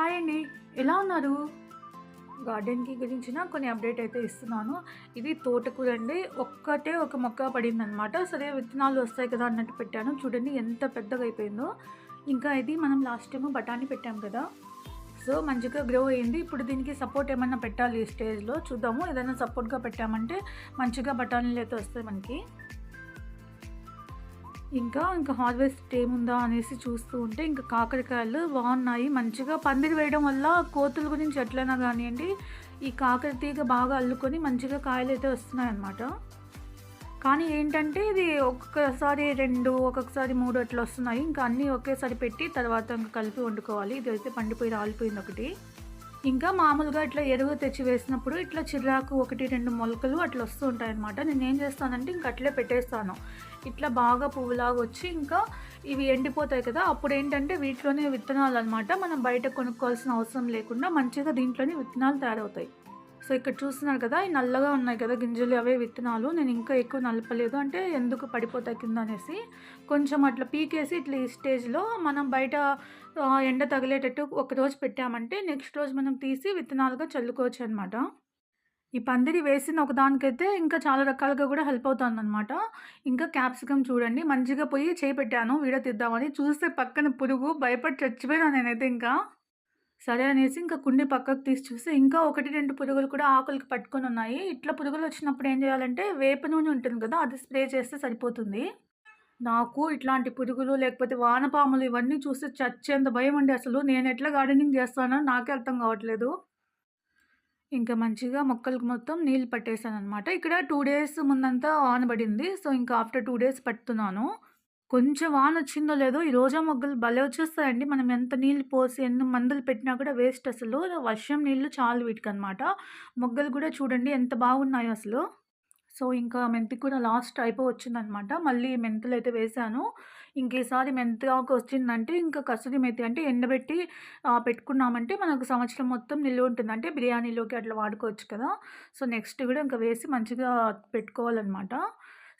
Hi అండి. ఎలా ఉన్నారు? గార్డెన్కి గురించిన కొన్ని అప్డేట్ అయితే ఇస్తున్నాను. ఇది తోటకూర అండి. ఒక్కటే ఒక మొక్క పడింది అనమాట సరే విత్తనాలు వస్తాయి కదా అన్నట్టు పెట్టాను. చూడండి ఎంత పెద్దగా అయిపోయిందో. ఇంకా ఇది మనం లాస్ట్ టైం బఠానీ పెట్టాం కదా. సో మంచిగా గ్రో అయింది. ఇప్పుడు దీనికి సపోర్ట్ ఏమైనా పెట్టాలి ఈ స్టేజ్లో? చూద్దాము. ఏదైనా సపోర్ట్గా పెట్టామంటే మంచిగా బఠానీలు అయితే వస్తాయి మనకి. ఇంకా ఇంకా హార్వెస్ట్ ఏముందా అనేసి చూస్తూ ఉంటే ఇంకా కాకరకాయలు బాగున్నాయి. మంచిగా పందిరి వేయడం వల్ల కోతుల గురించి ఎట్లయినా కానివ్వండి ఈ కాకర తీగ బాగా అల్లుకొని మంచిగా కాయలు అయితే వస్తున్నాయి అన్నమాట కానీ ఏంటంటే ఇది ఒక్కొక్కసారి రెండు ఒక్కొక్కసారి మూడు అట్లా వస్తున్నాయి. ఇంకా అన్నీ ఒకేసారి పెట్టి తర్వాత ఇంకా కలిపి వండుకోవాలి. ఇది అయితే పండిపోయి రాలిపోయింది ఒకటి. ఇంకా మామూలుగా ఇట్లా ఎరువు తెచ్చి వేసినప్పుడు ఇట్లా చిరాకు ఒకటి రెండు మొలకలు అట్లా వస్తూ ఉంటాయి అనమాట నేను ఏం చేస్తానంటే ఇంక అట్లే పెట్టేస్తాను. ఇట్లా బాగా పువ్వులాగా వచ్చి ఇంకా ఇవి ఎండిపోతాయి కదా అప్పుడు ఏంటంటే వీటిలోనే విత్తనాలు అనమాట మనం బయట కొనుక్కోవాల్సిన అవసరం లేకుండా మంచిగా దీంట్లోనే విత్తనాలు తయారవుతాయి. సో ఇక్కడ చూస్తున్నారు కదా ఈ నల్లగా ఉన్నాయి కదా గింజలు అవే విత్తనాలు. నేను ఇంకా ఎక్కువ నలపలేదు. అంటే ఎందుకు పడిపోతాయి కింద అనేసి కొంచెం అట్లా పీకేసి ఇట్లా ఈ స్టేజ్లో మనం బయట ఎండ తగిలేటట్టు ఒక రోజు పెట్టామంటే నెక్స్ట్ రోజు మనం తీసి విత్తనాలుగా చల్లుకోవచ్చు అనమాట ఈ పందిరి వేసిన ఒకదానికైతే ఇంకా చాలా రకాలుగా కూడా హెల్ప్ అవుతుంది అనమాట ఇంకా క్యాప్సికమ్ చూడండి మంచిగా పోయి చేపెట్టాను వీడ వీడియో తీద్దామని చూస్తే పక్కన పురుగు భయపడి చచ్చిపోయినా నేనైతే ఇంకా. సరే అనేసి ఇంకా కుండి పక్కకు తీసి చూస్తే ఇంకా ఒకటి రెండు పురుగులు కూడా ఆకులకి పట్టుకొని ఉన్నాయి. ఇట్లా పురుగులు వచ్చినప్పుడు ఏం చేయాలంటే వేప నూనె ఉంటుంది కదా అది స్ప్రే చేస్తే సరిపోతుంది. నాకు ఇట్లాంటి పురుగులు లేకపోతే వానపాములు ఇవన్నీ చూస్తే చచ్చేంత భయం అండి అసలు. నేను ఎట్లా గార్డెనింగ్ చేస్తానో నాకే అర్థం కావట్లేదు. ఇంకా మంచిగా మొక్కలకు మొత్తం నీళ్ళు పట్టేశాను అనమాట ఇక్కడ టూ డేస్ ముందంతా వాన పడింది. సో ఇంకా ఆఫ్టర్ టూ డేస్ పట్టుతున్నాను కొంచెం వాన వచ్చిందో లేదో ఈ రోజా మొగ్గలు భలే వచ్చేస్తాయండి. మనం ఎంత నీళ్ళు పోసి ఎన్ని మందులు పెట్టినా కూడా వేస్ట్ అసలు. వర్షం నీళ్ళు చాలు వీటికి అనమాట మొగ్గలు కూడా చూడండి ఎంత బాగున్నాయో అసలు. సో ఇంకా మెంతి కూడా లాస్ట్ అయిపోవచ్చింది అనమాట మళ్ళీ మెంతులు అయితే వేశాను. ఇంకేసారి మెంతి ఆకు వచ్చిందంటే ఇంకా కసూరి మెతి అంటే ఎండబెట్టి పెట్టుకున్నామంటే మనకు సంవత్సరం మొత్తం నిల్వ ఉంటుంది. అంటే బిర్యానీలోకి అట్లా వాడుకోవచ్చు కదా. సో నెక్స్ట్ కూడా ఇంకా వేసి మంచిగా పెట్టుకోవాలన్నమాట.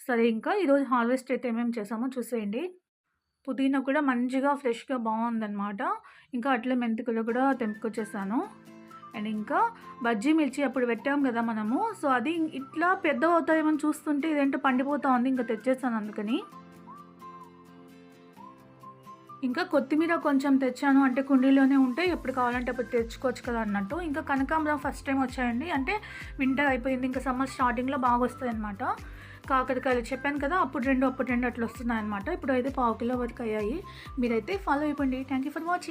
సరే ఇంకా ఈరోజు హార్వెస్ట్ అయితే ఏమేమి చేసామో చూసేయండి. పుదీనా కూడా మంచిగా ఫ్రెష్గా బాగుందన్నమాట. ఇంకా అట్లే మెంతికలు కూడా తెంపుకొచ్చేసాను. అండ్ ఇంకా బజ్జీ మిర్చి అప్పుడు పెట్టాం కదా మనము. సో అది ఇట్లా పెద్ద అవుతాయేమని చూస్తుంటే ఇదేంటో పండిపోతా ఉంది ఇంకా తెచ్చేసాను అందుకని. ఇంకా కొత్తిమీర కొంచెం తెచ్చాను. అంటే కుండీలోనే ఉంటే ఎప్పుడు కావాలంటే అప్పుడు తెచ్చుకోవచ్చు కదా అన్నట్టు. ఇంకా కనకాంబరం ఫస్ట్ టైం వచ్చాయండి. అంటే వింటర్ అయిపోయింది. ఇంకా సమ్మర్ స్టార్టింగ్లో బాగా వస్తుంది అనమాట కాకరకాయలు చెప్పాను కదా అప్పుడు రెండు అప్పుడు రెండు అట్లా వస్తున్నాయి అనమాట ఇప్పుడు అయితే పావు కిలో వరకు అయ్యాయి. మీరైతే ఫాలో అయిపోండి. Thank you for watching